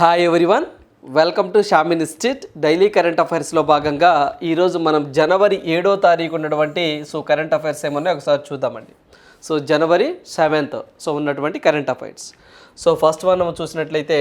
Hi everyone welcome to Sham institute daily current అఫైర్స్లో భాగంగా ఈరోజు మనం జనవరి ఏడో తారీఖు ఉన్నటువంటి సో కరెంట్ అఫైర్స్ ఏమన్నా ఒకసారి చూద్దామండి. సో జనవరి సెవెంత్ సో ఉన్నటువంటి current affairs so first one మనం చూసినట్లయితే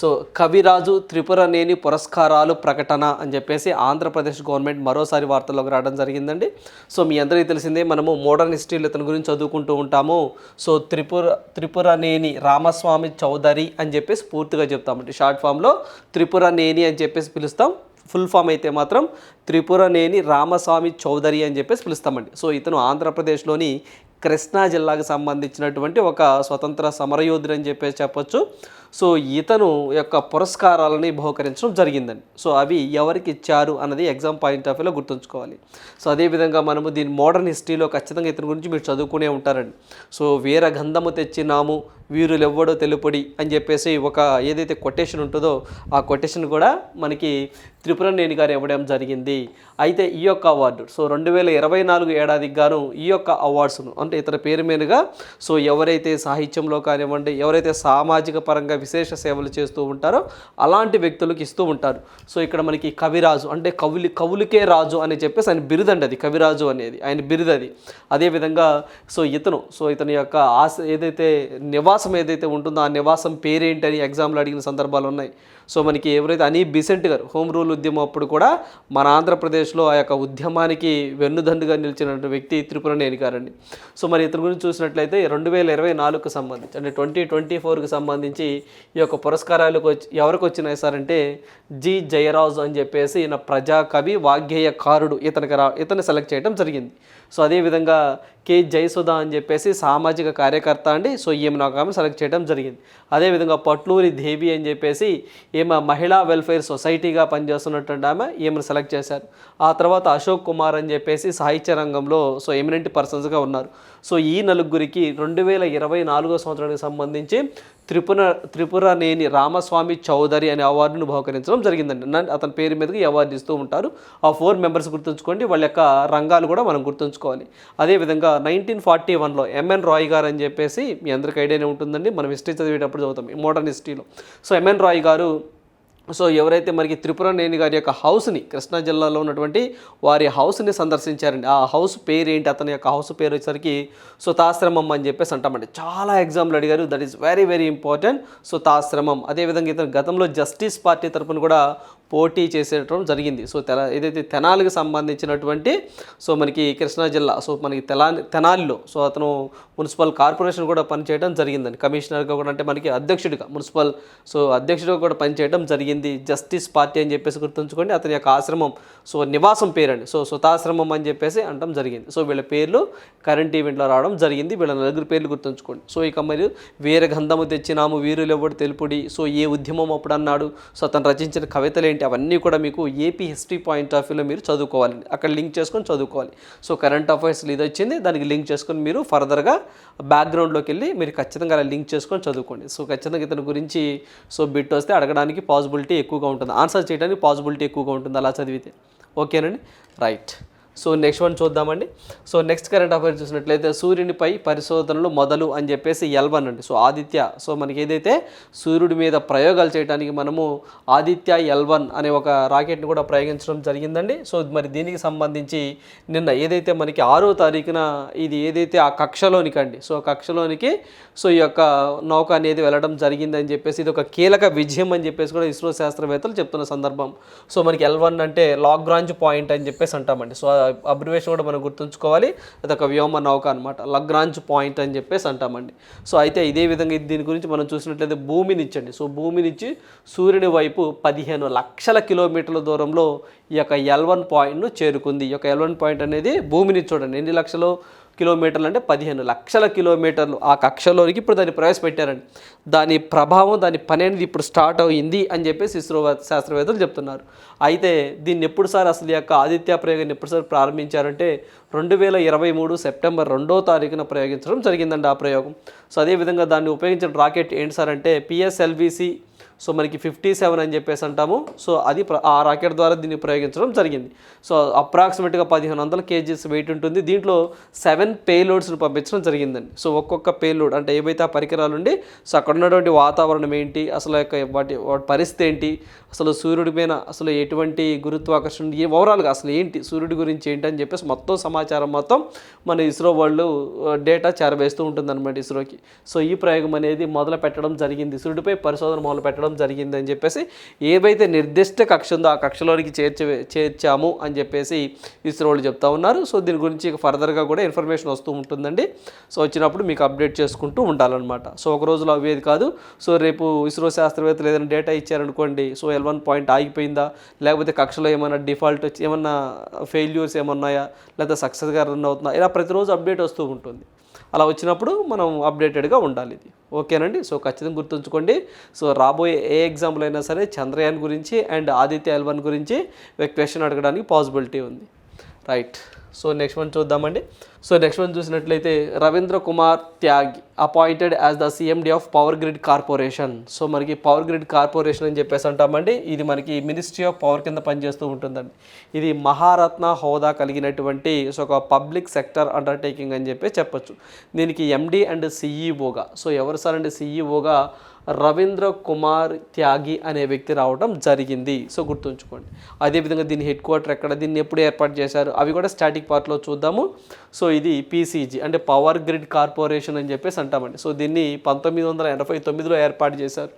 సో కవిరాజు త్రిపురనేని పురస్కారాలు ప్రకటన అని చెప్పేసి ఆంధ్రప్రదేశ్ గవర్నమెంట్ మరోసారి వార్తల్లోకి రావడం జరిగిందండి. సో మీ అందరికీ తెలిసిందే మనము మోడర్న్ హిస్టరీలు ఇతని గురించి చదువుకుంటూ ఉంటాము. సో త్రిపుర త్రిపురనేని రామస్వామి చౌదరి అని చెప్పేసి పూర్తిగా చెప్తామండి. షార్ట్ ఫామ్లో త్రిపురనేని అని చెప్పేసి పిలుస్తాం. ఫుల్ ఫామ్ అయితే మాత్రం త్రిపురనేని రామస్వామి చౌదరి అని చెప్పేసి పిలుస్తామండి. సో ఇతను ఆంధ్రప్రదేశ్లోని కృష్ణా జిల్లాకు సంబంధించినటువంటి ఒక స్వతంత్ర సమరయోధుడు అని చెప్పేసి చెప్పొచ్చు. సో ఇతను యొక్క పురస్కారాలని బహుకరించడం జరిగిందండి సో అవి ఎవరికి ఇచ్చారు అన్నది ఎగ్జామ్ పాయింట్ ఆఫ్ వ్యూలో గుర్తుంచుకోవాలి. సో అదేవిధంగా మనము దీని మోడర్న్ హిస్టరీలో ఖచ్చితంగా ఇతని గురించి మీరు చదువుకునే ఉంటారండి. సో వీర గంధము తెచ్చినాము వీరులెవ్వడో తెలుపడి అని చెప్పేసి ఒక ఏదైతే కొటేషన్ ఉంటుందో ఆ కొటేషన్ కూడా మనకి త్రిపురనేని గారు ఇవ్వడం జరిగింది. అయితే ఈ యొక్క అవార్డు సో రెండు వేల ఇరవై నాలుగు ఏడాదికి గాను ఈ యొక్క అవార్డ్స్ను అంటే ఇతర పేరు మీదుగా సో ఎవరైతే సాహిత్యంలో కానివ్వండి ఎవరైతే సామాజిక పరంగా విశేష సేవలు చేస్తూ ఉంటారో. అలాంటి వ్యక్తులకు ఇస్తూ ఉంటారు. సో ఇక్కడ మనకి కవిరాజు అంటే కవులి కవులకే రాజు అని చెప్పేసి ఆయన బిరుదండి అది. కవిరాజు అనేది ఆయన బిరుదు అది అదేవిధంగా సో ఇతను సో ఇతని యొక్క ఆశ ఏదైతే నివాసం ఏదైతే ఉంటుందో ఆ నివాసం పేరేంటని ఎగ్జామ్లో అడిగిన సందర్భాలు ఉన్నాయి. సో మనకి ఎవరైతే అనీ బిసెంట్ గారు హోమ్ రూల్ ఉద్యమం అప్పుడు కూడా మన ఆంధ్రప్రదేశ్లో ఆ యొక్క ఉద్యమానికి వెన్నుదండుగా నిలిచిన వ్యక్తి త్రిపురనేని గారండి సో మరి ఇతని గురించి చూసినట్లయితే రెండు వేల ఇరవై నాలుగుకు సంబంధించి అంటే ట్వంటీ ట్వంటీ ఫోర్కి సంబంధించి ఈ యొక్క పురస్కారాలకు వచ్చి ఎవరికి వచ్చినాయి సార్ అంటే జి జయరాజు అని చెప్పేసి ఈయన ప్రజాకవి వాగ్గేయకారుడు ఇతనికి రా ఇతను సెలెక్ట్ చేయడం జరిగింది. సో అదేవిధంగా కె జయసుధ అని చెప్పేసి సామాజిక కార్యకర్త అండి. సో ఈమె నాకు ఆమె సెలెక్ట్ చేయడం జరిగింది. అదేవిధంగా పట్లూరి దేవి అని చెప్పేసి ఈమె మహిళా వెల్ఫేర్ సొసైటీగా పనిచేస్తున్నటువంటి ఆమె ఈమెను సెలెక్ట్ చేశారు. ఆ తర్వాత అశోక్ కుమార్ అని చెప్పేసి సాహిత్య రంగంలో సో ఎమినెంట్ పర్సన్స్గా ఉన్నారు. సో ఈ నలుగురికి రెండు వేల ఇరవై నాలుగో సంవత్సరానికి సంబంధించి త్రిపుర త్రిపురనేని రామస్వామి చౌదరి అనే అవార్డును బహుకరించడం జరిగిందండి. అతని పేరు మీదకి అవార్డు ఇస్తూ ఉంటారు. ఆ ఫోర్ మెంబర్స్ గుర్తుంచుకోండి. వాళ్ళ యొక్క రంగాలు కూడా మనం గుర్తుంచుకోవాలి. అదేవిధంగా నైన్టీన్ ఫార్టీ వన్లో ఎంఎన్ రాయ్ గారు అని చెప్పేసి మీ అందరికీ ఐడియానే ఉంటుందండి. మనం హిస్టరీ చదివేటప్పుడు చదువుతాం. మోడర్న్ హిస్టరీలో సో ఎంఎన్ రాయ్ గారు సో ఎవరైతే మనకి త్రిపురనేని గారి యొక్క హౌస్ని కృష్ణా జిల్లాలో ఉన్నటువంటి వారి హౌస్ని సందర్శించారండి ఆ హౌస్ పేరు ఏంటి అతని యొక్క హౌస్ పేరు వచ్చేసరికి సుతాశ్రమం అని చెప్పేసి అంటామండి. చాలా ఎగ్జామ్లు అడిగారు that is very very important Sutashramam. అదేవిధంగా ఇతను గతంలో జస్టిస్ పార్టీ తరపున కూడా పోటీ చేసేటం జరిగింది. సో తెల ఏదైతే తెనాలికి సంబంధించినటువంటి సో మనకి కృష్ణా జిల్లా సో మనకి తెలా తెనాలిలో సో అతను మున్సిపల్ కార్పొరేషన్ కూడా పనిచేయడం జరిగిందండి. కమిషనర్గా కూడా అంటే మనకి అధ్యక్షుడిగా మున్సిపల్ సో అధ్యక్షుడిగా కూడా పనిచేయడం జరిగింది. జస్టిస్ పార్టీ అని చెప్పేసి గుర్తుంచుకోండి అతని యొక్క ఆశ్రమం సో నివాసం పేరండి. సో సుతాశ్రమం అని చెప్పేసి అనడం జరిగింది. సో వీళ్ళ పేర్లు కరెంట్ ఈవెంట్లో రావడం జరిగింది. వీళ్ళ నలుగురు పేర్లు గుర్తుంచుకోండి. సో ఇక మరియు వీర గంధము తెచ్చినాము వీరులు ఎవడు తెలుపుడి సో ఏ ఉద్యమం అప్పుడు అన్నాడు. సో అతను రచించిన కవితలు ఏంటి అవన్నీ కూడా మీకు ఏపీ హిస్టరీ పాయింట్ ఆఫ్ వ్యూలో మీరు చదువుకోవాలి. అక్కడ లింక్ చేసుకొని చదువుకోవాలి. సో కరెంట్ అఫైర్స్ ఇది వచ్చింది. దానికి లింక్ చేసుకొని మీరు ఫర్దర్గా బ్యాక్గ్రౌండ్లోకి వెళ్ళి మీరు ఖచ్చితంగా అలా లింక్ చేసుకొని చదువుకోండి. సో ఖచ్చితంగా ఇతని గురించి సో బిట్ వస్తే అడగడానికి పాసిబిలిటీ ఎక్కువగా ఉంటుంది. ఆన్సర్ చేయడానికి పాసిబిలిటీ ఎక్కువగా ఉంటుంది. అలా చదివితే. ఓకేనండి రైట్ సో నెక్స్ట్ వన్ చూద్దామండి. సో నెక్స్ట్ కరెంట్ అఫైర్ చూసినట్లయితే సూర్యునిపై పరిశోధనలు మొదలు అని చెప్పేసి ఎల్వన్ అండి. సో ఆదిత్య సో మనకి ఏదైతే సూర్యుడి మీద ప్రయోగాలు చేయడానికి మనము ఆదిత్య ఎల్వన్ అనే ఒక రాకెట్ని కూడా ప్రయోగించడం జరిగిందండి. సో మరి దీనికి సంబంధించి నిన్న ఏదైతే మనకి ఆరో తారీఖున ఇది ఏదైతే ఆ కక్షలోనికి అండి సో కక్షలోనికి సో ఈ యొక్క నౌక అనేది వెళ్ళడం జరిగిందని చెప్పేసి ఇది ఒక కీలక విజయం అని చెప్పేసి కూడా ఇస్రో శాస్త్రవేత్తలు చెప్తున్న సందర్భం. సో మనకి ఎల్వన్ అంటే లాగ్రాంజ్ పాయింట్ అని చెప్పేసి అంటామండి. సో అబ్రివేషన్ కూడా మనం గుర్తుంచుకోవాలి. అది ఒక వ్యోమ నౌక అనమాట లగ్రాంజ్ పాయింట్ అని చెప్పేసి అంటామండి. సో అయితే ఇదే విధంగా దీని గురించి మనం చూసినట్లయితే భూమినిచ్చండి. సో భూమినిచ్చి సూర్యుని వైపు పదిహేను లక్షల కిలోమీటర్ల దూరంలో ఈ యొక్క ఎల్వన్ పాయింట్ను చేరుకుంది. ఈ యొక్క ఎల్వన్ పాయింట్ అనేది భూమిని చూడండి. ఎన్ని లక్షలు? కిలోమీటర్లు అంటే పదిహేను లక్షల కిలోమీటర్లు ఆ కక్షలోనికి ఇప్పుడు దాన్ని ప్రవేశపెట్టారండి. దాని ప్రభావం దాని పని అనేది ఇప్పుడు స్టార్ట్ అయింది అని చెప్పేసి ఇస్రో శాస్త్రవేత్తలు చెప్తున్నారు. అయితే దీన్ని ఎప్పుడు సార్ అసలు యొక్క ఆదిత్య ప్రయోగాన్ని ఎప్పుడు సార్ ప్రారంభించారంటే రెండు వేల ఇరవై మూడు సెప్టెంబర్ రెండో తారీఖున ప్రయోగించడం జరిగిందండి ఆ ప్రయోగం. సో అదేవిధంగా దాన్ని ఉపయోగించిన రాకెట్ ఏంటి సార్ అంటే పిఎస్ఎల్విసి సో మనకి ఫిఫ్టీ సెవెన్ అని చెప్పేసి అంటాము. సో అది ఆ రాకెట్ ద్వారా దీన్ని ప్రయోగించడం జరిగింది. సో అప్రాక్సిమేట్గా పదిహేను వందల కేజీస్ వెయిట్ ఉంటుంది. దీంట్లో సెవెన్ పేలోడ్స్ని పంపించడం జరిగిందండి. సో ఒక్కొక్క పేలోడ్ అంటే ఏవైతే ఆ పరికరాలు ఉండి సో అక్కడ ఉన్నటువంటి వాతావరణం ఏంటి అసలు యొక్క వాటి వాటి పరిస్థితి ఏంటి అసలు సూర్యుడి పైన అసలు ఎటువంటి గురుత్వాకర్షణ ఏ ఓవరాల్గా అసలు ఏంటి సూర్యుడి గురించి ఏంటి అని చెప్పేసి మొత్తం సమాచారం మొత్తం మన ఇస్రో వాళ్ళు డేటా చేరవేస్తూ ఉంటుందన్నమాట ఇస్రోకి. సో ఈ ప్రయోగం అనేది మొదలు పెట్టడం జరిగింది. సూర్యుడిపై పరిశోధన మొదలు పెట్టడం జరిగింది జరిగిందని చెప్పేసి ఏవైతే నిర్దిష్ట కక్ష ఉందో ఆ కక్షలోనికి చేర్చి చేర్చాము అని చెప్పేసి ఇస్రోలు వాళ్ళు చెప్తా ఉన్నారు. సో దీని గురించి ఇక ఫర్దర్గా కూడా ఇన్ఫర్మేషన్ వస్తూ ఉంటుందండి. సో వచ్చినప్పుడు మీకు అప్డేట్ చేసుకుంటూ ఉండాలన్నమాట. సో ఒక రోజులో అవేది కాదు. సో రేపు ఇస్రో శాస్త్రవేత్తలు ఏదైనా డేటా ఇచ్చారనుకోండి సో ఎల్ వన్ పాయింట్ ఆగిపోయిందా? లేకపోతే కక్షలో ఏమైనా డిఫాల్ట్ వచ్చి ఏమన్నా ఫెయిల్యూర్స్ ఏమన్నాయా లేకపోతే సక్సెస్గా రన్ అవుతుందా ఇలా ప్రతిరోజు అప్డేట్ వస్తూ ఉంటుంది. అలా వచ్చినప్పుడు మనం అప్డేటెడ్గా ఉండాలి ఇది. ఓకేనండి? సో ఖచ్చితంగా గుర్తుంచుకోండి. సో రాబోయే ఏ ఎగ్జాంపుల్ అయినా సరే చంద్రయాన్ గురించి అండ్ ఆదిత్య ఎల్వన్ గురించి క్వశ్చన్ అడగడానికి పాసిబిలిటీ ఉంది. రైట్. సో నెక్స్ట్ వన్ చూద్దామండి. సో నెక్స్ట్ వన్ చూసినట్లయితే Ravindra Kumar Tyagi appointed as the CMD of power grid corporation so మనకి పవర్ గ్రిడ్ కార్పొరేషన్ అని చెప్పేసి అంటామండి. ఇది మనకి మినిస్ట్రీ ఆఫ్ పవర్ కింద పనిచేస్తూ ఉంటుందండి. ఇది మహారత్న హోదా కలిగినటువంటి సో ఒక పబ్లిక్ సెక్టర్ అండర్టేకింగ్ అని చెప్పి చెప్పొచ్చు. దీనికి ఎండి అండ్ సిఈఓగా సో ఎవరు సార్ అండి సిఈఓగా రవీంద్ర కుమార్ త్యాగి అనే వ్యక్తి రావడం జరిగింది. సో గుర్తుంచుకోండి. అదేవిధంగా దీని హెడ్ క్వార్టర్ ఎక్కడ? దీన్ని ఎప్పుడు ఏర్పాటు చేశారు? అవి కూడా స్టాటిక్ పార్ట్లో చూద్దాము. సో ఇది పీసీజీ అంటే పవర్ గ్రిడ్ కార్పొరేషన్ అని చెప్పేసి అంటామండి. సో దీన్ని పంతొమ్మిది వందల ఎనభై తొమ్మిదిలో ఏర్పాటు చేశారు.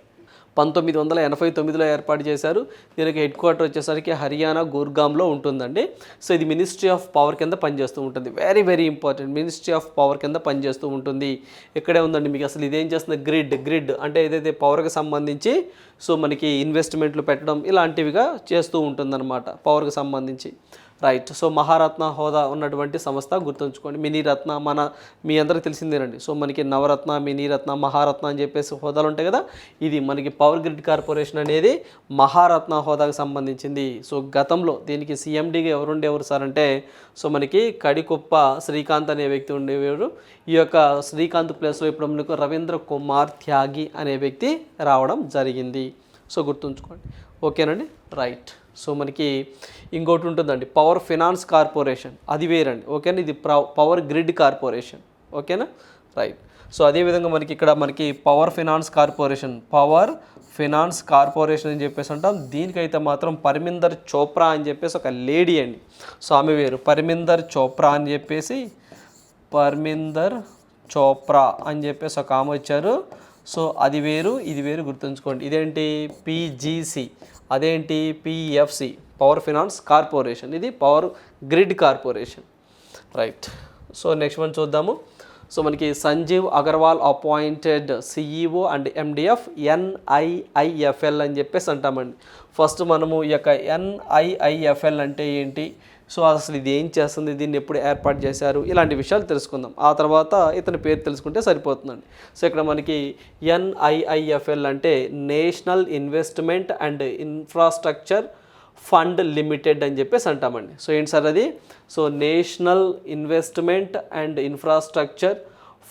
పంతొమ్మిది వందల ఎనభై తొమ్మిదిలో ఏర్పాటు చేశారు. దీనికి హెడ్ క్వార్టర్ వచ్చేసరికి హర్యానా గుర్గాంలో ఉంటుందండి. సో ఇది మినిస్ట్రీ ఆఫ్ పవర్ కింద పనిచేస్తూ ఉంటుంది. Very very important ministry of power కింద పనిచేస్తూ ఉంటుంది. ఇక్కడే ఉందండి మీకు అసలు ఇదేం చేస్తుంది? గ్రిడ్ గ్రిడ్ అంటే ఏదైతే పవర్కి సంబంధించి సో మనకి ఇన్వెస్ట్మెంట్లు పెట్టడం ఇలాంటివిగా చేస్తూ ఉంటుందన్నమాట. పవర్కి సంబంధించి. రైట్. సో మహారత్న హోదా ఉన్నటువంటి సంస్థ గుర్తుంచుకోండి. మినీరత్న మన మీ అందరికీ తెలిసిందేనండి. సో మనకి నవరత్న మినీరత్న మహారత్న అని చెప్పేసి హోదాలు ఉంటాయి కదా ఇది మనకి పవర్ గ్రిడ్ కార్పొరేషన్ అనేది మహారత్న హోదాకు సంబంధించింది. సో గతంలో దీనికి సీఎండీగా ఎవరుండేవారు సార్ అంటే సో మనకి కడికొప్ప శ్రీకాంత్ అనే వ్యక్తి ఉండేవారు. ఈ యొక్క శ్రీకాంత్ ప్లేస్లో ఇప్పుడు మనకు రవీంద్ర కుమార్ త్యాగి అనే వ్యక్తి రావడం జరిగింది. సో గుర్తుంచుకోండి. ఓకేనండి? రైట్. సో మనకి ఇంకోటి ఉంటుందండి పవర్ ఫినాన్స్ కార్పొరేషన్ అది వేరండి ఓకేనా? ఇది పవర్ గ్రిడ్ కార్పొరేషన్ ఓకేనా? రైట్ సో అదేవిధంగా మనకి ఇక్కడ మనకి power finance corporation power finance corporation అని చెప్పేసి అంటాం. దీనికైతే మాత్రం పరమిందర్ చోప్రా అని చెప్పేసి ఒక లేడీ అండి. సో ఆమె వేరు పరమిందర్ చోప్రా అని చెప్పేసి పర్మిందర్ చోప్రా అని చెప్పేసి ఒక ఆమె వచ్చారు. సో అది వేరు ఇది వేరు గుర్తుంచుకోండి. ఇదేంటి? పీజీసీ అదేంటి? పిఎఫ్సి పవర్ ఫినాన్స్ కార్పొరేషన్ ఇది power grid corporation right so next one చూద్దాము. సో మనకి Sanjeev Agarwal appointed CEO and MD of NIIFL అని చెప్పేసి అంటామండి. ఫస్ట్ మనము ఈ యొక్క ఎన్ఐఐఎఫ్ఎల్ అంటే ఏంటి? సో అసలు ఇది ఏం చేస్తుంది? దీన్ని ఎప్పుడు ఏర్పాటు చేశారు? ఇలాంటి విషయాలు తెలుసుకుందాం. ఆ తర్వాత ఇతని పేరు తెలుసుకుంటే సరిపోతుందండి. సో ఇక్కడ మనకి ఎన్ఐఐఎఫ్ఎల్ అంటే national investment and infrastructure fund limited అని చెప్పేసి అంటామండి. సో ఏంటి సార్ అది? So national investment and infrastructure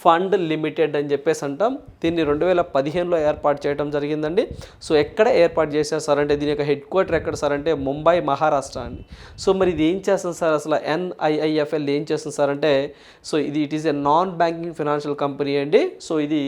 fund limited అని చెప్పేసి అంటాం. దీన్ని రెండు వేల పదిహేనులో ఏర్పాటు చేయడం జరిగిందండి. సో ఎక్కడ ఏర్పాటు చేశారు సార్ అంటే దీని యొక్క హెడ్ క్వార్టర్ ఎక్కడ సార్ అంటే ముంబై మహారాష్ట్ర అండి. సో మరి ఇది ఏం చేస్తుంది సార్ అసలు ఎన్ఐఐఎఫ్ఎల్ ఏం చేస్తుంది సార్ అంటే సో ఇది it is a non banking financial company అండి. సో ఇది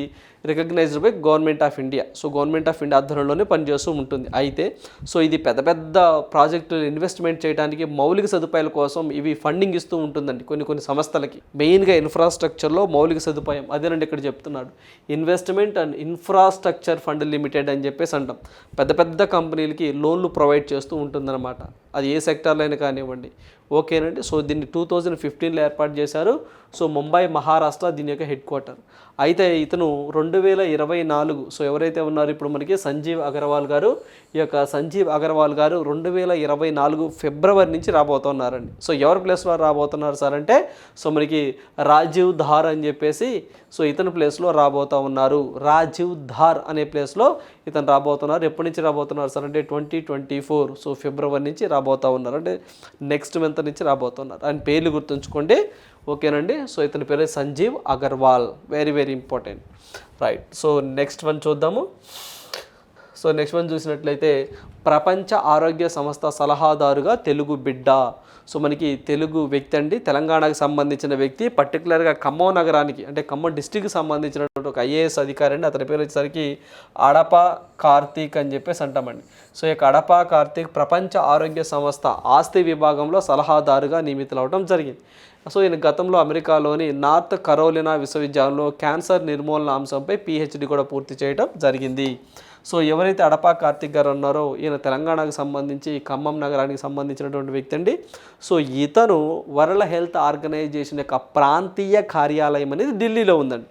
recognised by government of India so government of India ఆధ్వర్యంలోనే పనిచేస్తూ ఉంటుంది. అయితే సో ఇది పెద్ద పెద్ద ప్రాజెక్టులు ఇన్వెస్ట్మెంట్ చేయడానికి మౌలిక సదుపాయాల కోసం ఇవి ఫండింగ్ ఇస్తూ ఉంటుందండి కొన్ని కొన్ని సంస్థలకి. మెయిన్గా ఇన్ఫ్రాస్ట్రక్చర్లో మౌలిక సదుపాయం అదేనండి ఇక్కడ చెప్తున్నాడు. Investment and infrastructure fund limited అని చెప్పేసి అంటాం. పెద్ద పెద్ద కంపెనీలకి లోన్లు ప్రొవైడ్ చేస్తూ ఉంటుందన్నమాట. అది ఏ సెక్టార్లో అయినా కానివ్వండి. ఓకేనండి? సో దీన్ని టూ థౌజండ్ ఫిఫ్టీన్లో ఏర్పాటు చేశారు. సో ముంబై మహారాష్ట్ర దీని యొక్క హెడ్ క్వార్టర్. అయితే ఇతను రెండు వేల ఇరవై నాలుగు సో ఎవరైతే ఉన్నారు ఇప్పుడు మనకి సంజీవ్ అగర్వాల్ గారు ఈ యొక్క సంజీవ్ అగర్వాల్ గారు రెండు వేల ఇరవై నాలుగు ఫిబ్రవరి నుంచి రాబోతున్నారండి. సో ఎవరి ప్లేస్లో రాబోతున్నారు సార్ అంటే సో మనకి రాజీవ్ ధార్ అని చెప్పేసి సో ఇతని ప్లేస్లో రాబోతూ ఉన్నారు. రాజీవ్ ధార్ అనే ప్లేస్లో ఇతను రాబోతున్నారు. ఎప్పటి నుంచి రాబోతున్నారు సార్ అంటే twenty twenty four so February నుంచి రాబోతూ ఉన్నారు. అంటే నెక్స్ట్ మంత్ నుంచి రాబోతున్నారు. ఆయన పేర్లు గుర్తుంచుకోండి. ఓకేనండి? సో ఇతని పేరు Sanjeev Agarwal. Very very important right so next one చూద్దాము. సో నెక్స్ట్ వన్ చూసినట్లయితే ప్రపంచ ఆరోగ్య సంస్థ సలహాదారుగా తెలుగు బిడ్డ. సో మనకి తెలుగు వ్యక్తి అండి. తెలంగాణకు సంబంధించిన వ్యక్తి. పర్టికులర్గా ఖమ్మం నగరానికి అంటే ఖమ్మం డిస్టిక్కి సంబంధించినటువంటి ఒక ఐఏఎస్ అధికారి అండి. అతని పేరు వచ్చేసరికి అడప కార్తీక్ అని చెప్పేసి అంటామండి. సో ఈ యొక్క అడప కార్తీక్ ప్రపంచ ఆరోగ్య సంస్థ ఆస్తి విభాగంలో సలహాదారుగా నియమితులవడం జరిగింది. సో ఈయన గతంలో అమెరికాలోని నార్త్ కరోలినా విశ్వవిద్యాలయంలో క్యాన్సర్ నిర్మూలన అంశంపై పిహెచ్డి కూడా పూర్తి చేయడం జరిగింది. సో ఎవరైతే అడపా కార్తిక్ గారు ఉన్నారో ఈయన తెలంగాణకు సంబంధించి ఖమ్మం నగరానికి సంబంధించినటువంటి వ్యక్తి అండి. సో ఇతను వరల్డ్ హెల్త్ ఆర్గనైజేషన్ యొక్క ప్రాంతీయ కార్యాలయం అనేది ఢిల్లీలో ఉందండి.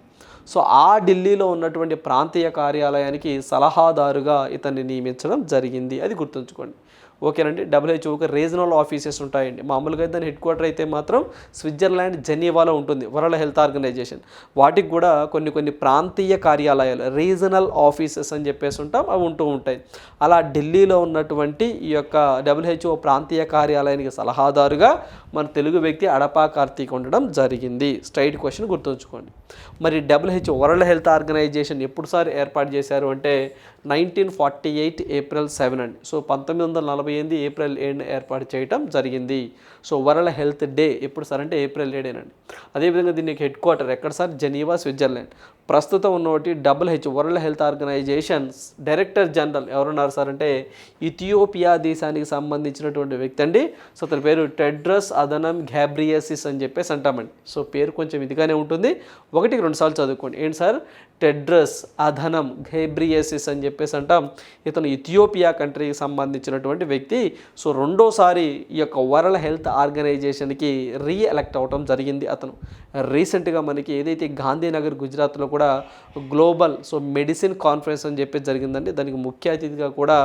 సో ఆ ఢిల్లీలో ఉన్నటువంటి ప్రాంతీయ కార్యాలయానికి సలహాదారుగా ఇతన్ని నియమించడం జరిగింది. అది గుర్తుంచుకోండి. ఓకేనండి. డబ్ల్యూహెచ్ఓకి రీజనల్ ఆఫీసెస్ ఉంటాయండి. మామూలుగా దాని హెడ్ క్వార్టర్ అయితే మాత్రం స్విట్జర్లాండ్ జెనీవాలో ఉంటుంది. World health organisation. వాటికి కూడా కొన్ని కొన్ని ప్రాంతీయ కార్యాలయాలు రీజనల్ ఆఫీసెస్ అని చెప్పేసి ఉంటాం. అవి ఉంటూ ఉంటాయి. అలా ఢిల్లీలో ఉన్నటువంటి ఈ యొక్క డబ్ల్యూహెచ్ఓ ప్రాంతీయ కార్యాలయానికి సలహాదారుగా మన తెలుగు వ్యక్తి అడపా కార్తీక్ ఉండడం జరిగింది. స్ట్రైట్ క్వశ్చన్ గుర్తుంచుకోండి. మరి W H world health organisation ఎప్పుడు సార్ ఏర్పాటు చేశారు అంటే nineteen forty eight April seven అండి. సో పంతొమ్మిది వందల నలభై ఎనిమిది ఏప్రిల్ ఏడు ఏర్పాటు చేయడం జరిగింది. సో వరల్డ్ హెల్త్ డే ఎప్పుడు సార్ అంటే ఏప్రిల్ ఏడేనండి అదేవిధంగా దీనికి హెడ్ క్వార్టర్ ఎక్కడ సార్? Geneva Switzerland. ప్రస్తుతం ఉన్నటి double H world health organisation's director general ఎవరున్నారు సార్ అంటే ఇథియోపియా దేశానికి సంబంధించినటువంటి వ్యక్తి అండి. సో అతని పేరు టెడ్రస్ అదనం గ్యాబ్రియాసిస్ అని చెప్పేసి అంటామండి. సో పేరు కొంచెం ఇదిగానే ఉంటుంది. ఒకటికి రెండు సార్లు చదువుకోండి. ఏంటి సార్? టెడ్రస్ అధనం ఘేబ్రియేసిస్ అని చెప్పేసి అంటాం. ఇతను ఇథియోపియా కంట్రీకి సంబంధించినటువంటి వ్యక్తి. సో రెండోసారి ఈ యొక్క వరల్డ్ హెల్త్ ఆర్గనైజేషన్కి రీఎలెక్ట్ అవ్వటం జరిగింది అతను. రీసెంట్గా మనకి ఏదైతే గాంధీనగర్ గుజరాత్లో కూడా గ్లోబల్ సో మెడిసిన్ కాన్ఫరెన్స్ అని చెప్పి జరిగిందండి. దానికి ముఖ్య అతిథిగా కూడా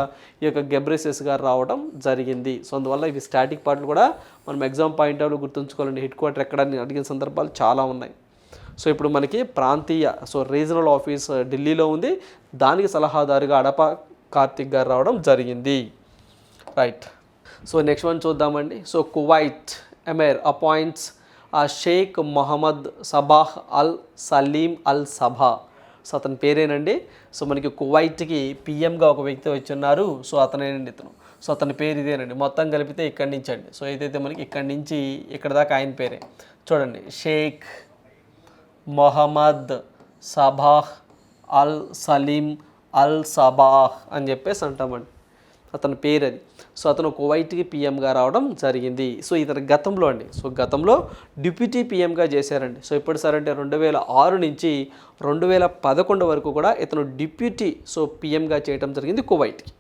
ఈ యొక్క గెబ్రెసెస్ గారు రావడం జరిగింది. సో అందువల్ల ఇవి స్టాటిక్ పార్ట్లు కూడా మనం ఎగ్జామ్ పాయింట్ ఆఫ్లో గుర్తుంచుకోవాలండి. హెడ్ క్వార్టర్ ఎక్కడ అడిగిన సందర్భాలు చాలా ఉన్నాయి. సో ఇప్పుడు మనకి ప్రాంతీయ సో రీజనల్ ఆఫీస్ ఢిల్లీలో ఉంది. దానికి సలహాదారుగా అడప కార్తిక్ గారు రావడం జరిగింది. రైట్. సో నెక్స్ట్ వన్ చూద్దామండి. So Kuwait emir appoints a Sheikh Mohammed సబాహ్ Al Salim Al Sabah. So అతని పేరేనండి. సో మనకి కువైట్కి పిఎంగా ఒక వ్యక్తి వచ్చున్నారు. సో అతనేనండి ఇతను. సో అతని పేరు ఇదేనండి. మొత్తం కలిపితే ఇక్కడి నుంచి అండి సో ఏదైతే మనకి ఇక్కడి నుంచి ఇక్కడ దాకా ఆయన పేరే. చూడండి. Sheikh Mohammad Sabah Al Salim అల్ సబాహ్ అని చెప్పేసి అంటామండి. అతని పేరు అది సో అతను కువైట్కి పిఎంగా రావడం జరిగింది. సో ఇతను గతంలో అండి. సో గతంలో డిప్యూటీ పిఎంగా చేశారండి. సో ఎప్పుడు సార్ అంటే రెండు వేల ఆరు నుంచి రెండు వేల పదకొండు వరకు కూడా ఇతను డిప్యూటీ సో పిఎంగా చేయడం జరిగింది కువైట్కి.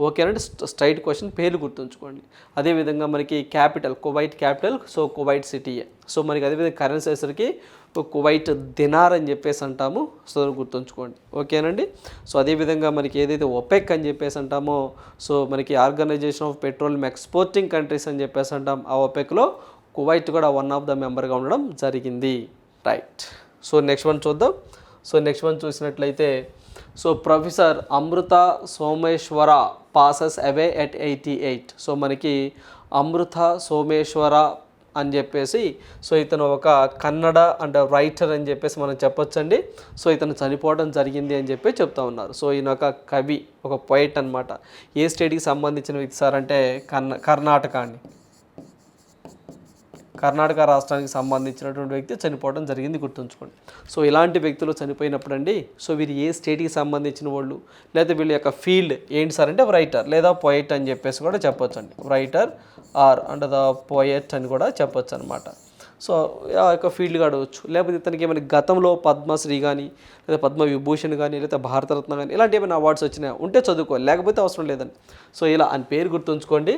ఓకేనండి? స్ట్రైట్ క్వశ్చన్ పేర్లు గుర్తుంచుకోండి. అదేవిధంగా మనకి capital Kuwait capital so Kuwait సిటీయే. So మనకి అదేవిధంగా కరెన్సీ వచ్చేసరికి కువైట్ దినార్ అని చెప్పేసి అంటాము. సో గుర్తుంచుకోండి. ఓకేనండి? సో అదేవిధంగా మనకి ఏదైతే ఒపెక్ అని చెప్పేసి అంటామో సో మనకి organization of petroleum exporting countries అని చెప్పేసి అంటాం. ఆ ఒపెక్లో కువైట్ కూడా వన్ ఆఫ్ ద మెంబర్గా ఉండడం జరిగింది. రైట్. సో నెక్స్ట్ వన్ చూద్దాం. సో నెక్స్ట్ వన్ చూసినట్లయితే so professor Amrita Someshwara passes away at eighty eight. So మనకి అమృత సోమేశ్వర అని చెప్పేసి సో ఇతను ఒక కన్నడ అండ్ రైటర్ అని చెప్పేసి మనం చెప్పొచ్చండి. సో ఇతను చనిపోవడం జరిగింది అని చెప్పి చెప్తా ఉన్నారు. సో ఈయన ఒక కవి ఒక పోయిట్ అనమాట ఏ స్టేట్కి సంబంధించిన వ్యక్తి సార్ అంటే కర్ణ కర్ణాటక అండి? కర్ణాటక రాష్ట్రానికి సంబంధించినటువంటి వ్యక్తి చనిపోవడం జరిగింది గుర్తుంచుకోండి. సో ఇలాంటి వ్యక్తులు చనిపోయినప్పుడు అండి సో వీరు ఏ స్టేట్కి సంబంధించిన వాళ్ళు లేదా వీళ్ళ యొక్క ఫీల్డ్ ఏంటి సార్ అంటే రైటర్ లేదా పోయెట్ అని చెప్పేసి కూడా చెప్పొచ్చు అండి writer or and the poet అని కూడా చెప్పొచ్చు అనమాట సో ఆ యొక్క ఫీల్డ్ కాడవచ్చు లేకపోతే ఇతనికి ఏమైనా గతంలో పద్మశ్రీ కానీ లేదా పద్మ విభూషణ్ కానీ లేదా భారతరత్న కానీ ఇలాంటి ఏమైనా అవార్డ్స్ వచ్చినాయి ఉంటే చదువుకోవాలి. లేకపోతే అవసరం లేదండి. సో ఇలా అని పేరు గుర్తుంచుకోండి.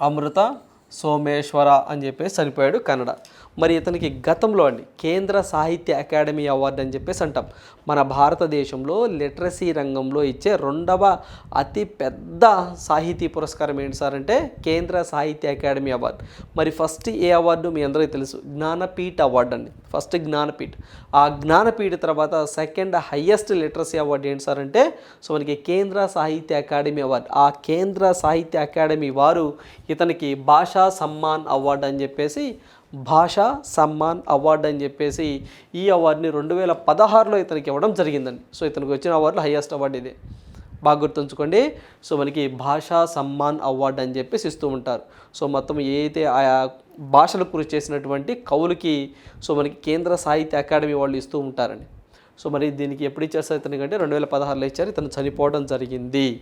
అమృత సోమేశ్వర అని చెప్పేసి చనిపోయాడు కన్నడ. మరి ఇతనికి గతంలో అండి కేంద్ర సాహిత్య అకాడమీ అవార్డు అని చెప్పేసి అంటాం. మన భారతదేశంలో లిటరసీ రంగంలో ఇచ్చే రెండవ అతి పెద్ద సాహితీ పురస్కారం ఏంటి సార్ అంటే కేంద్ర సాహిత్య అకాడమీ అవార్డు. మరి ఫస్ట్ ఏ అవార్డు మీ అందరికీ తెలుసు? జ్ఞానపీఠ అవార్డు అండి. ఫస్ట్ జ్ఞానపీఠ్. ఆ జ్ఞానపీఠ తర్వాత సెకండ్ హయ్యెస్ట్ లిటరసీ అవార్డు ఏంటి సార్ అంటే సో మనకి కేంద్ర సాహిత్య అకాడమీ అవార్డు. ఆ కేంద్ర సాహిత్య అకాడమీ వారు ఇతనికి భాషా సమ్మాన్ అవార్డు అని చెప్పేసి భాషా సమ్మాన్ అవార్డు అని చెప్పేసి ఈ అవార్డుని రెండు వేల పదహారులో ఇతనికి ఇవ్వడం జరిగిందండి. సో ఇతనికి వచ్చిన అవార్డులో హయ్యెస్ట్ అవార్డు ఇదే. బాగా గుర్తుంచుకోండి. సో మనకి భాషా సమ్మాన్ అవార్డు అని చెప్పేసి ఇస్తూ ఉంటారు. సో మొత్తం ఏదైతే ఆయా భాషలకు కృషి చేసినటువంటి కవులకి సో మనకి కేంద్ర సాహిత్య అకాడమీ వాళ్ళు ఇస్తూ ఉంటారండి. సో మరి దీనికి ఎప్పుడు ఇచ్చారు సార్ ఇతనికి అంటే రెండు వేల పదహారులో ఇచ్చారు. ఇతను చనిపోవడం జరిగింది.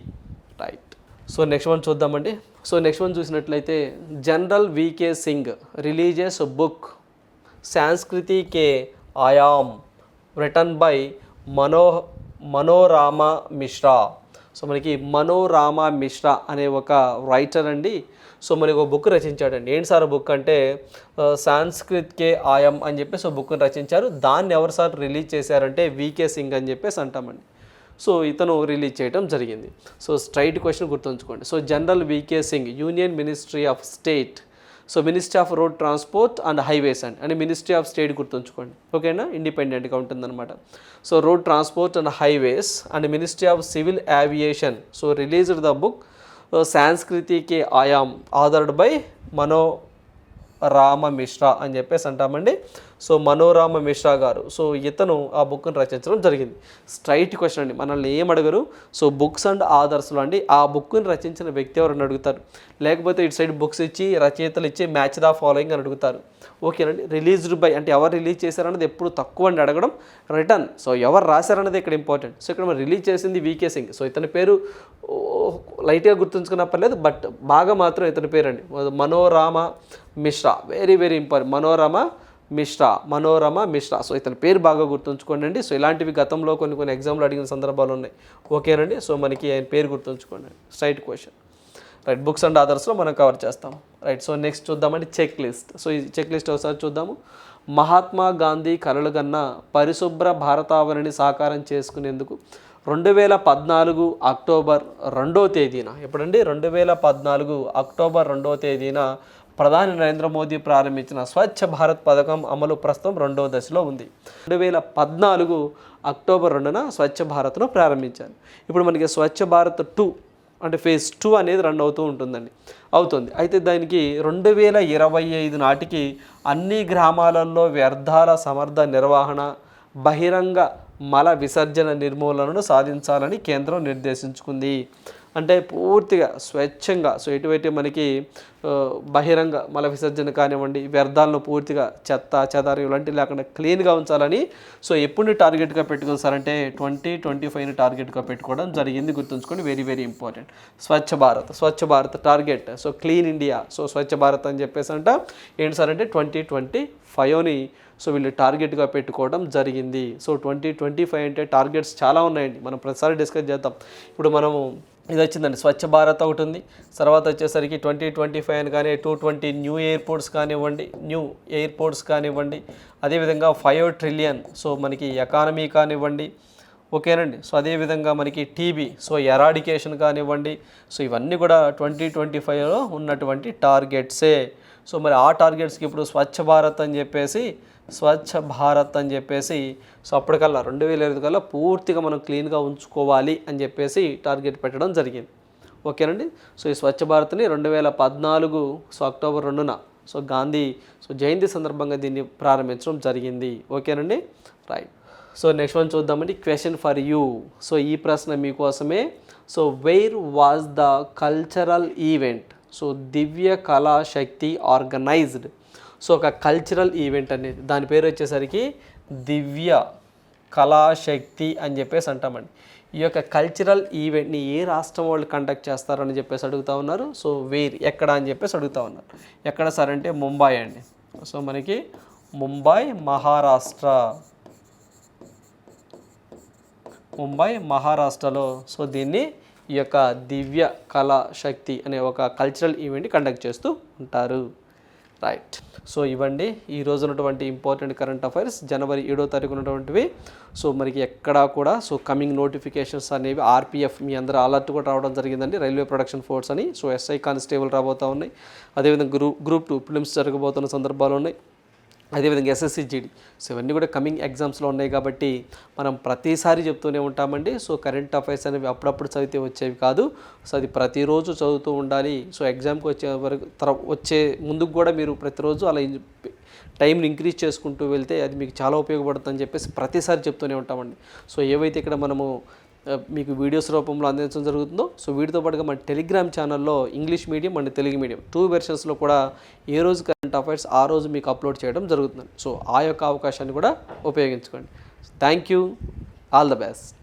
రైట్ సో నెక్స్ట్ వన్ చూద్దామండి. సో నెక్స్ట్ వన్ చూసినట్లయితే general V K Singh religious book Sanskriti ke Aayam written by Mano Manorama Mishra. So మనకి మనోరామ మిశ్రా అనే ఒక రైటర్ అండి. సో మనకి ఒక బుక్ రచించాడండి. ఏంటి సార్ బుక్ అంటే సాంస్క్రిత్ కే ఆయం అని చెప్పేసి ఒక బుక్ని రచించారు. దాన్ని ఎవరు సార్ రిలీజ్ చేశారంటే వికే సింగ్ అని చెప్పేసి అంటామండి. సో ఇతను రిలీజ్ చేయడం జరిగింది. సో స్ట్రైట్ క్వశ్చన్ గుర్తుంచుకోండి. So general V K Singh union ministry of state so ministry of road transport and highways and and ministry of state గుర్తుంచుకోండి. ఓకేనా ఇండిపెండెంట్గా ఉంటుందన్నమాట. So road transport and highways and ministry of civil aviation so released the book Sanskriti ke Aayam authored by Mano Rama Mishra అని చెప్పేసి అంటామండి. So మనోరామ Mishra గారు so ఇతను ఆ బుక్ను రచించడం జరిగింది. స్ట్రైట్ క్వశ్చన్ అండి. మనల్ని ఏం అడగరు. సో బుక్స్ అండ్ ఆదర్శలు అండి. ఆ బుక్ని రచించిన వ్యక్తి ఎవరని అడుగుతారు? లేకపోతే ఇటు సైడ్ బుక్స్ ఇచ్చి రచయితలు ఇచ్చి మ్యాచ్ ద ఫాలోయింగ్ అని అడుగుతారు. ఓకేనండి. రిలీజ్డ్ బై అంటే ఎవరు రిలీజ్ చేశారన్నది ఎప్పుడు తక్కువ అండి అడగడం రిటర్న్. సో ఎవరు రాశారన్నది ఇక్కడ ఇంపార్టెంట్. సో ఇక్కడ మనం రిలీజ్ చేసింది వీకే సింగ్ సో ఇతని పేరు లైట్గా గుర్తుంచుకున్న పర్లేదు బట్ బాగా మాత్రం ఇతని పేరు అండి Manorama Mishra. Very very important Manorama Mishra. Manorama Mishra. So ఇతని పేరు బాగా గుర్తుంచుకోండి అండి. సో ఇలాంటివి గతంలో కొన్ని కొన్ని ఎగ్జామ్లు అడిగిన సందర్భాలు ఉన్నాయి. ఓకేనండి. సో మనకి ఆయన పేరు గుర్తుంచుకోండి. Straight question right books and అదర్స్లో మనం కవర్ చేస్తాం. రైట్ సో నెక్స్ట్ చూద్దామండి చెక్ లిస్ట్ సో ఈ చెక్ లిస్ట్ ఒకసారి చూద్దాము. మహాత్మా గాంధీ కలలు కన్నా పరిశుభ్ర భారతావరణి సాకారం చేసుకునేందుకు రెండు వేల పద్నాలుగు అక్టోబర్ రెండో తేదీన ఎప్పుడండి? రెండు వేల పద్నాలుగు అక్టోబర్ రెండో తేదీన ప్రధాని నరేంద్ర మోదీ ప్రారంభించిన స్వచ్ఛ భారత్ పథకం అమలు ప్రస్తుతం రెండో దశలో ఉంది. రెండు వేల పద్నాలుగు అక్టోబర్ రెండున స్వచ్ఛ భారత్ను ప్రారంభించారు. ఇప్పుడు మనకి స్వచ్ఛ భారత్ టూ అంటే ఫేజ్ టూ అనేది రన్ అవుతూ ఉంటుందండి. అవుతుంది. అయితే దానికి రెండు వేల ఇరవై ఐదు నాటికి అన్ని గ్రామాలలో వ్యర్థాల సమర్థ నిర్వహణ బహిరంగ మల విసర్జన నిర్మూలనను సాధించాలని కేంద్రం నిర్దేశించుకుంది. అంటే పూర్తిగా స్వచ్ఛంగా సో ఎటువంటి మనకి బహిరంగ మల విసర్జన కానివ్వండి వ్యర్థాలను పూర్తిగా చెత్త చెదారు ఇలాంటివి లేకుండా క్లీన్గా ఉంచాలని సో ఎప్పుడు టార్గెట్గా పెట్టుకుని సార్ అంటే ట్వంటీ ట్వంటీ ఫైవ్ని టార్గెట్గా పెట్టుకోవడం జరిగింది గుర్తుంచుకోండి very very important. Swachh Bharat Swachh Bharat target so clean India so Swachh Bharat అని చెప్పేసి అంట ఏంటి సార్ అంటే ట్వంటీ ట్వంటీ ఫైవ్ని సో వీళ్ళు టార్గెట్గా పెట్టుకోవడం జరిగింది. సో ట్వంటీ ట్వంటీ ఫైవ్ అంటే టార్గెట్స్ చాలా ఉన్నాయండి మనం ప్రతిసారి డిస్కస్ చేద్దాం. ఇప్పుడు మనము ఇది వచ్చిందండి. స్వచ్ఛ భారత్ ఒకటి ఉంది. తర్వాత వచ్చేసరికి ట్వంటీ ట్వంటీ ఫైవ్ అని కానీ టూ ట్వంటీ న్యూ ఎయిర్పోర్ట్స్ కానివ్వండి న్యూ ఎయిర్పోర్ట్స్ కానివ్వండి అదేవిధంగా ఫైవ్ ట్రిలియన్. సో మనకి ఎకానమీ కానివ్వండి ఓకేనండి. సో అదేవిధంగా మనకి టీబీ సో ఎరాడికేషన్ కానివ్వండి సో ఇవన్నీ కూడా ట్వంటీ ట్వంటీ ఫైవ్లో ఉన్నటువంటి టార్గెట్సే. సో మరి ఆ టార్గెట్స్కి ఇప్పుడు స్వచ్ఛ భారత్ అని చెప్పేసి స్వచ్ఛ భారత్ అని చెప్పేసి సో అప్పటికల్లా రెండు వేల ఇరవై కల్లా పూర్తిగా మనం క్లీన్గా ఉంచుకోవాలి అని చెప్పేసి టార్గెట్ పెట్టడం జరిగింది. ఓకేనండి? సో ఈ స్వచ్ఛ భారత్ని రెండు వేల పద్నాలుగు సో అక్టోబర్ రెండున సో గాంధీ సో జయంతి సందర్భంగా దీన్ని ప్రారంభించడం జరిగింది. ఓకేనండి? రైట్ సో నెక్స్ట్ వన్ చూద్దామండి. క్వశ్చన్ ఫర్ యూ సో ఈ ప్రశ్న మీకోసమే. So where was the cultural event so Divya Kala Shakti organized. So ఒక కల్చరల్ ఈవెంట్ అనేది. దాని పేరు వచ్చేసరికి దివ్య కళాశక్తి అని చెప్పేసి అంటామండి. ఈ యొక్క కల్చరల్ ఈవెంట్ని ఏ రాష్ట్రం వాళ్ళు కండక్ట్ చేస్తారని చెప్పేసి అడుగుతా ఉన్నారు. సో వేర్ ఎక్కడ అని చెప్పేసి అడుగుతా ఉన్నారు. ఎక్కడ సార్ అంటే ముంబై అండి. సో మనకి ముంబై మహారాష్ట్ర. ముంబై మహారాష్ట్రలో. సో దీన్ని ఈ యొక్క దివ్య కళా శక్తి అనే ఒక కల్చరల్ ఈవెంట్ కండక్ట్ చేస్తూ ఉంటారు. రైట్ సో ఇవ్వండి. ఈ రోజు ఉన్నటువంటి ఇంపార్టెంట్ కరెంట్ అఫైర్స్ జనవరి ఏడో తారీఖు ఉన్నటువంటివి. సో మనకి ఎక్కడా కూడా సో కమింగ్ నోటిఫికేషన్స్ అనేవి ఆర్పిఎఫ్ మీ అందరూ అలర్ట్ కూడా రావడం జరిగిందండి. రైల్వే ప్రొడక్షన్ ఫోర్స్ అని. సో ఎస్ఐ కానిస్టేబుల్ రాబోతూ ఉన్నాయి. అదేవిధంగా గ్రూప్ గ్రూప్ టూ ఫిలిమ్స్ జరగబోతున్న సందర్భాలు ఉన్నాయి. అదేవిధంగా ఎస్ఎస్సి జీడి సో ఇవన్నీ కూడా కమింగ్ ఎగ్జామ్స్లో ఉన్నాయి కాబట్టి మనం ప్రతిసారి చెప్తూనే ఉంటామండి. సో కరెంట్ అఫైర్స్ అనేవి అప్పుడప్పుడు చదివితే వచ్చేవి కాదు. సో అది ప్రతిరోజు చదువుతూ ఉండాలి. సో ఎగ్జామ్కి వచ్చే వరకు తర వచ్చే ముందుకు కూడా మీరు ప్రతిరోజు అలా టైంని ఇంక్రీజ్ చేసుకుంటూ వెళ్తే అది మీకు చాలా ఉపయోగపడుతుందని చెప్పేసి ప్రతిసారి చెప్తూనే ఉంటామండి. సో ఏవైతే ఇక్కడ మనము మీకు వీడియోస్ రూపంలో అందించడం జరుగుతుందో సో వీటితో పాటుగా మన టెలిగ్రామ్ ఛానల్లో English medium and Telugu medium two వెర్షన్స్లో కూడా ఏ రోజు కరెంట్ అఫైర్స్ ఆ రోజు మీకు అప్లోడ్ చేయడం జరుగుతుంది సో ఆ యొక్క అవకాశాన్ని కూడా ఉపయోగించుకోండి. Thank you. All the best.